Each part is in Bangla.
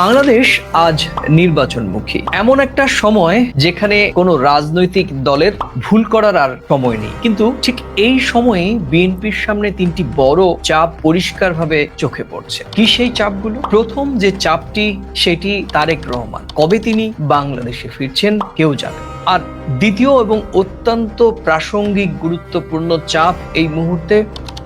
বাংলাদেশ আজ নির্বাচনমুখী। এমন একটা সময় যেখানে কোনো রাজনৈতিক দলের ভুল করার আর সময় নেই। কিন্তু ঠিক এই সময়ে বিএনপির সামনে তিনটি বড় চাপ পরিষ্কারভাবে চোখে পড়ছে। কি সেই চাপগুলো? প্রথম যে চাপটি, সেটি তারেক রহমান। কবে তিনি বাংলাদেশে ফিরছেন কেউ জানে আর দ্বিতীয় এবং অত্যন্ত প্রাসঙ্গিক গুরুত্বপূর্ণ চাপ এই মুহূর্তে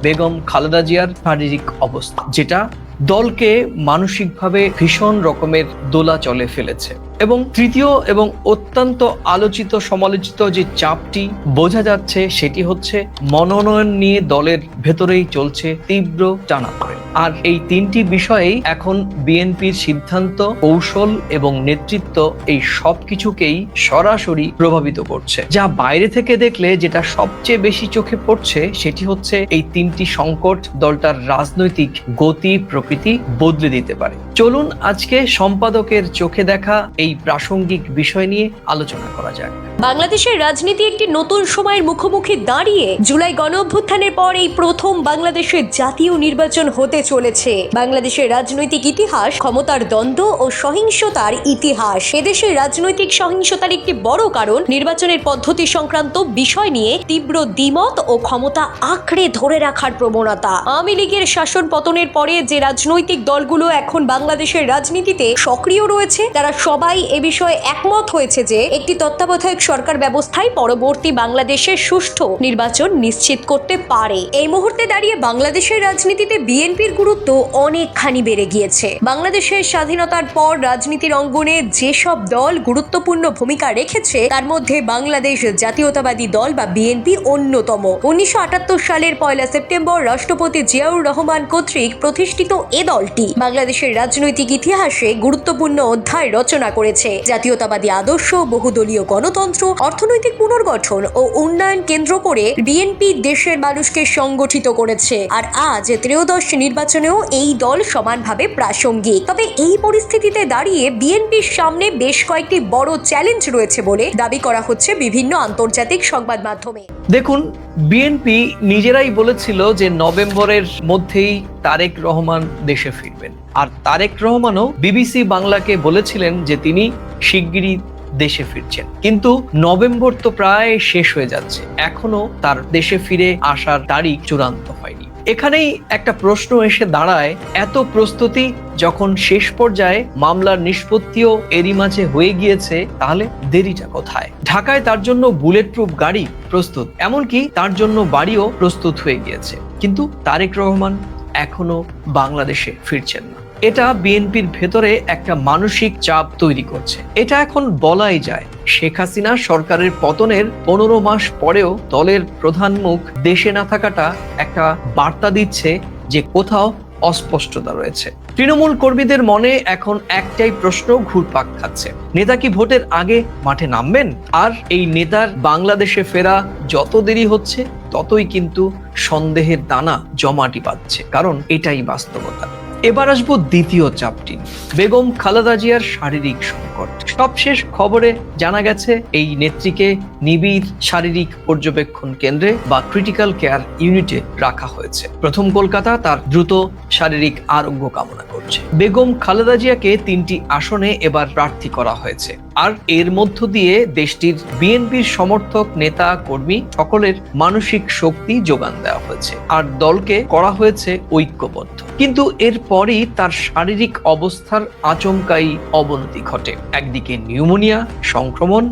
বেগম খালেদা জিয়ার শারীরিক অবস্থা, যেটা দলকে মানসিকভাবে ভীষণ রকমের দোলা চলে ফেলেছে। এবং তৃতীয় এবং অত্যন্ত আলোচিত সমালোচিত যে চাপটি বোঝা যাচ্ছে সেটি হচ্ছে মনোনয়ন নিয়ে দলের ভেতরেই চলছে তীব্র টানাপোড়েন। আর এই তিনটি বিষয়েই এখন বিএনপির সিদ্ধান্ত, কৌশল এবং নেতৃত্ব এই সব কিছুকেই সরাসরি প্রভাবিত করছে। যা বাইরে থেকে দেখলে যেটা সবচেয়ে বেশি চোখে পড়ছে সেটি হচ্ছে এই তিনটি সংকট দলটার রাজনৈতিক গতি প্রকৃতি বদলে দিতে পারে। চলুন আজকে সম্পাদকের চোখে দেখা এই প্রাসঙ্গিক বিষয় নিয়ে আলোচনা করা যাক। বাংলাদেশের রাজনীতি একটি নতুন সময়ের মুখোমুখি দাঁড়িয়ে জুলাই গণ অভ্যুত্থানের পর এই প্রথম বাংলাদেশের জাতীয় নির্বাচন হতে চলেছে। বাংলাদেশের রাজনৈতিক ইতিহাস, ক্ষমতার দ্বন্দ্ব ও সহিংসতার ইতিহাস। এদেশের রাজনৈতিক সহিংসতার একটি বড় কারণ নির্বাচনের পদ্ধতি সংক্রান্ত বিষয় নিয়ে তীব্র দ্বিমত ও ক্ষমতা আঁকড়ে ধরে রাখার প্রবণতা। আওয়ামী লীগের শাসন পতনের পরে যে রাজনৈতিক দলগুলো এখন বাংলাদেশের রাজনীতিতে সক্রিয় রয়েছে, তারা সবাই এ বিষয়ে একমত হয়েছে যে একটি তত্ত্বাবধায়ক সরকার ব্যবস্থায় পরবর্তী বাংলাদেশের সুষ্ঠু নির্বাচন নিশ্চিত করতে পারে। এই মুহূর্তে দাঁড়িয়ে বাংলাদেশের রাজনীতিতে বিএনপির গুরুত্ব অনেকখানি বেড়ে গিয়েছে। বাংলাদেশের স্বাধীনতার পর রাজনীতির অঙ্গনে যেসব দল গুরুত্বপূর্ণ ভূমিকা রেখেছে, তার মধ্যে বাংলাদেশ জাতীয়তাবাদী দল বা বিএনপি অন্যতম। উনিশশো আটাত্তর সালের পয়লা সেপ্টেম্বর রাষ্ট্রপতি জিয়াউর রহমান কর্তৃক প্রতিষ্ঠিত এ দলটি। বাংলাদেশের রাজনৈতিক ইতিহাসে গুরুত্বপূর্ণ অধ্যায় রচনা করেছে। জাতীয়তাবাদী আদর্শ, বহুদলীয় গণতন্ত্র, অর্থনৈতিক পুনর্গঠন ও উন্নয়ন কেন্দ্র করে বিএনপি দেশের মানুষকে সংগঠিত করেছে। আর আজ ত্রয়োদশ নির্বাচনেও এই দল সমানভাবে প্রাসঙ্গিক। তবে এই পরিস্থিতিতে দাঁড়িয়ে বিএনপির সামনে বেশ কয়েকটি বড় চ্যালেঞ্জ রয়েছে বলে দাবি করা হচ্ছে বিভিন্ন আন্তর্জাতিক সংবাদ মাধ্যমে। দেখুন বিএনপি নিজেরাই বলেছিল যে নভেম্বরের মধ্যেই তারেক রহমান দেশে ফিরবেন। আর তারেক রহমানও বিবিসি বাংলাকে বলেছিলেন যে তিনি শিগগিরই দেশে ফিরছেন। কিন্তু নভেম্বর তো প্রায় শেষ হয়ে যাচ্ছে। এখনও তার দেশে ফিরে আসার তারিখ চূড়ান্ত হয়নি। এখানেই একটা প্রশ্ন এসে দাঁড়ায়, এত প্রস্তুতি যখন শেষ পর্যায়ে মামলার নিষ্পত্তিও এরই মাঝে হয়ে গিয়েছে, তাহলে দেরিটা কোথায়? ঢাকায় তার জন্য বুলেট প্রুফ গাড়ি প্রস্তুত, এমনকি তার জন্য বাড়িও প্রস্তুত হয়ে গিয়েছে। কিন্তু তারেক রহমান এখনও বাংলাদেশে ফিরছেন না। এটা বিএনপির ভেতরে একটা মানসিক চাপ তৈরি করছে। এটা এখন বলাই যায়। শেখ হাসিনা সরকারের পতনের পনেরো মাস পরেও দলের প্রধান মুখ দেশে না থাকাটা একটা বার্তা দিচ্ছে যে কোথাও অস্পষ্টতা রয়েছে। তৃণমূল কর্মীদের মনে এখন একটাই প্রশ্ন ঘুরপাক খাচ্ছে। নেতা কি ভোটের আগে মাঠে নামবেন? আর এই নেতার বাংলাদেশে ফেরা যত দেরি হচ্ছে, ততই কিন্তু সন্দেহের দানা জমাটি পাচ্ছে কারণ এটাই বাস্তবতা। এবার আসব দ্বিতীয় চাপটি, বেগম খালেদা জিয়ার শারীরিক সংকট। সবশেষ খবরে জানা গেছে, এই নেত্রীকে নিবিড় শারীরিক পর্যবেক্ষণ কেন্দ্রে বা ক্রিটিক্যাল কেয়ার ইউনিটে রাখা হয়েছে। প্রথম কলকাতা তার দ্রুত শারীরিক আরোগ্য কামনা করছে। বেগম খালেদা জিয়াকে তিনটি আসনে এবার প্রার্থী করা হয়েছে। আর এর মধ্য দিয়ে দেশটির বিএনপির সমর্থক নেতা কর্মী সকলের মানসিক শক্তি যোগান দেওয়া হয়েছে আর দলকে করা হয়েছে ঐক্যবদ্ধ। কিন্তু এরপরই তার শারীরিক অবস্থার আচমকাই অবনতি ঘটে। একদিকে নিউমোনিয়া, সংক্রমণ,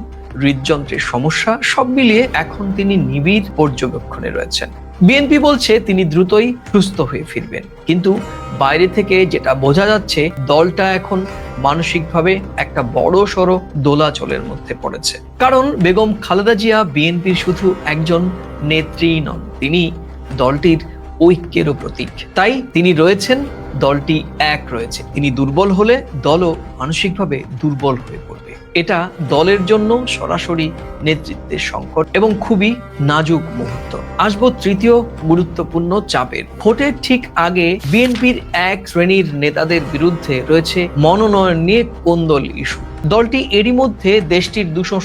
হৃদযন্ত্রের সমস্যা সব মিলিয়ে এখন তিনি নিবিড় পর্যবেক্ষণে রয়েছেন। বিএনপি বলছে তিনি দ্রুতই সুস্থ হয়ে ফিরবেন। কিন্তু বাইরে থেকে যেটা বোঝা যাচ্ছে, দলটা এখন মানসিকভাবে একটা বড় সড়ো দোলাচলের মধ্যে পড়েছে। কারণ বেগম খালেদা জিয়া বিএনপির শুধু একজন নেত্রী নন, তিনি দলটির ঐক্যেরও প্রতীক। তাই তিনি রয়েছেন, দলটি এক রয়েছে। তিনি দুর্বল হলে দলও মানসিকভাবে দুর্বল হয়ে পড়বে। এটা দলের জন্য সরাসরি নেতৃত্বের সংকট এবং খুবই নাজুক মুহূর্ত। আসব তৃতীয় গুরুত্বপূর্ণ চাপের। ভোটের ঠিক আগে বিএনপির এক শ্রেণির নেতাদের বিরুদ্ধে রয়েছে মনোনয়ন নিয়ে কোন্দল ইস্যু। দলটি এরই মধ্যে দেশটির দুশো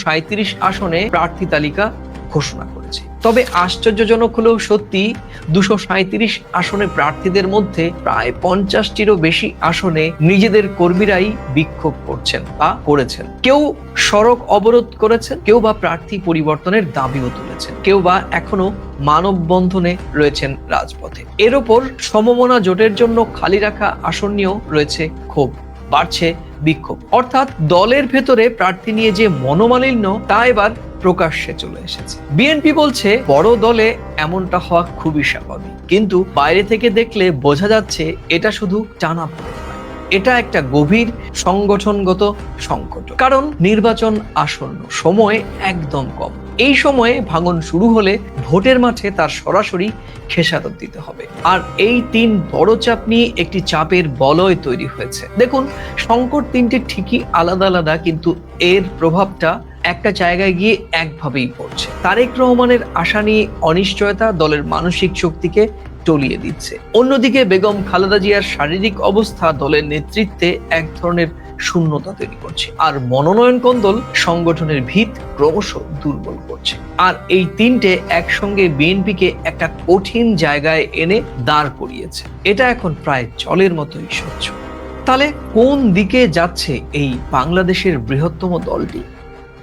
আসনে প্রার্থী তালিকা ঘোষণা করেছে। তবে আশ্চর্যজনক হলেও সত্যি দুশো সাঁত্রিশ আসনে প্রার্থীদের মধ্যে প্রায় পঞ্চাশটিরও বেশি আসনে নিজেদের কর্মীরাই বিক্ষোভ করছেন বা করেছেন। কেউ সড়ক অবরোধ করেছেন, কেউ বা প্রার্থী পরিবর্তনের দাবিও তুলেছেন, কেউ বা এখনও মানববন্ধনে রয়েছেন রাজপথে। এর ওপর সমমনা জোটের জন্য খালি রাখা আসন নিয়েও রয়েছে ক্ষোভ। বাড়ছে বিক্ষোভ। অর্থাৎ দলের ভেতরে প্রার্থী নিয়ে যে মনোমালিন্য, তা এবার প্রকাশ্যে চলে এসেছে। বিএনপি বলছে, বড় দলে এমনটা হওয়া খুবই স্বাভাবিক। কিন্তু বাইরে থেকে দেখলে বোঝা যাচ্ছে, এটা শুধু টানা এটা একটা গভীর সংগঠনগত সংকট। কারণ নির্বাচন আসন্ন সময় একদম কম। এই সময়ে ভাঙন শুরু হলে ভোটের মাঠে তার সরাসরি খেসারত দিতে হবে। আর এই তিন বড় চাপ নিয়ে একটি চাপের বলয় তৈরি হয়েছে। দেখুন, সংকট তিনটি ঠিকই আলাদা আলাদা, কিন্তু এর প্রভাবটা একটা জায়গায় গিয়ে একভাবেই পড়ছে। তারেক রহমানের আশা নিয়ে অনিশ্চয়তা দলের মানসিক শক্তিকে টলিয়ে দিচ্ছে। অন্যদিকে বেগম খালেদা জিয়ার শারীরিক অবস্থা দলের নেতৃত্বে এক ধরনের শূন্যতা তৈরি করছে। আর মনোনয়ন কন্দল সংগঠনের ভিত ক্রমশ দুর্বল করছে। আর এই তিনটে একসঙ্গে বিএনপিকে একটা কঠিন জায়গায় এনে দাঁড় করিয়েছে। এটা এখন প্রায় জলের মতোই স্বচ্ছ। তাহলে কোন দিকে যাচ্ছে এই বাংলাদেশের বৃহত্তম দলটি?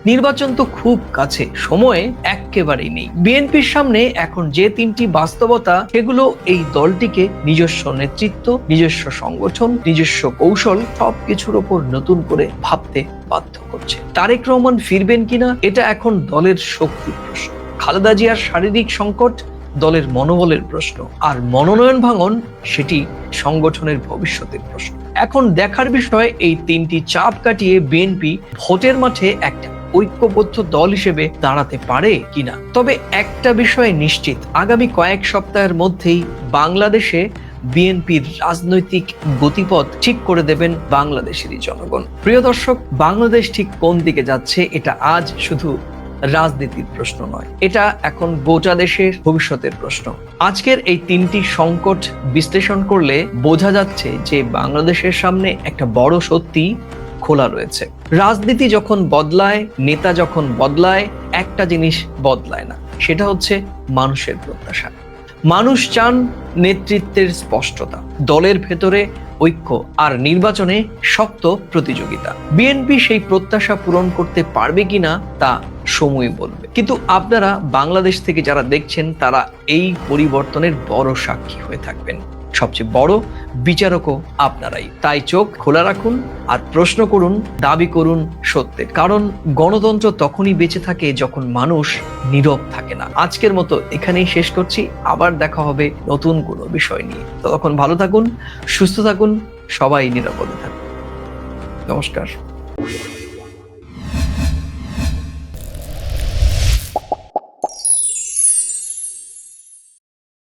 নির্বাচন তো খুব কাছে, সময়ে একেবারেই নেই। বিএনপির সামনে এখন যে তিনটি বাস্তবতা, সেগুলো এই দলটিকে নিজস্ব নেতৃত্ব, নিজস্ব সংগঠন, নিজস্ব কৌশল, সবকিছুর ওপর নতুন করে ভাবতে বাধ্য করছে। তারেক রহমান ফিরবেন কিনা, এটা এখন দলের শক্তির প্রশ্ন। খালেদা জিয়ার শারীরিক সংকট, দলের মনোবলের প্রশ্ন। আর মনোনয়ন ভাঙন, সেটি সংগঠনের ভবিষ্যতের প্রশ্ন। এখন দেখার বিষয়, এই তিনটি চাপ কাটিয়ে বিএনপি ভোটের মাঠে একটা ঐক্যবদ্ধ দল হিসেবে দাঁড়াতে পারে কিনা। তবে একটা বিষয় নিশ্চিত, আগামী কয়েক সপ্তাহের মধ্যেই বাংলাদেশে বিএনপির রাজনৈতিক গতিপথ ঠিক করে দেবেন বাংলাদেশেরই জনগণ। প্রিয় দর্শক, বাংলাদেশ ঠিক কোন দিকে যাচ্ছে এটা আজ শুধু রাজনীতির প্রশ্ন নয়, এটা এখন গোটা দেশের ভবিষ্যতের প্রশ্ন। আজকের এই তিনটি সংকট বিশ্লেষণ করলে বোঝা যাচ্ছে যে বাংলাদেশের সামনে একটা বড় সত্যি খোলা রয়েছে। রাজনীতি যখন বদলায়, নেতা যখন বদলায়, একটা জিনিস বদলায় না, সেটা হচ্ছে মানুষের প্রত্যাশা। মানুষ চান নেতৃত্বের স্পষ্টতা, দলের ভেতরে ঐক্য আর নির্বাচনে শক্ত প্রতিযোগিতা। বিএনপি সেই প্রত্যাশা পূরণ করতে পারবে কিনা তা সময় বলবে। কিন্তু আপনারা বাংলাদেশ থেকে যারা দেখছেন, তারা এই পরিবর্তনের বড় সাক্ষী হয়ে থাকবেন। সবচেয়ে বড় বিচারকও আপনারাই। তাই চোখ খোলা রাখুন আর প্রশ্ন করুন, দাবি করুন সত্যের। কারণ গণতন্ত্র তখনই বেঁচে থাকে যখন মানুষ নীরব থাকে না। আজকের মতো এখানেই শেষ করছি। আবার দেখা হবে নতুন কোনো বিষয় নিয়ে। ততক্ষণ ভালো থাকুন, সুস্থ থাকুন, সবাই নিরাপদে থাকুন। নমস্কার।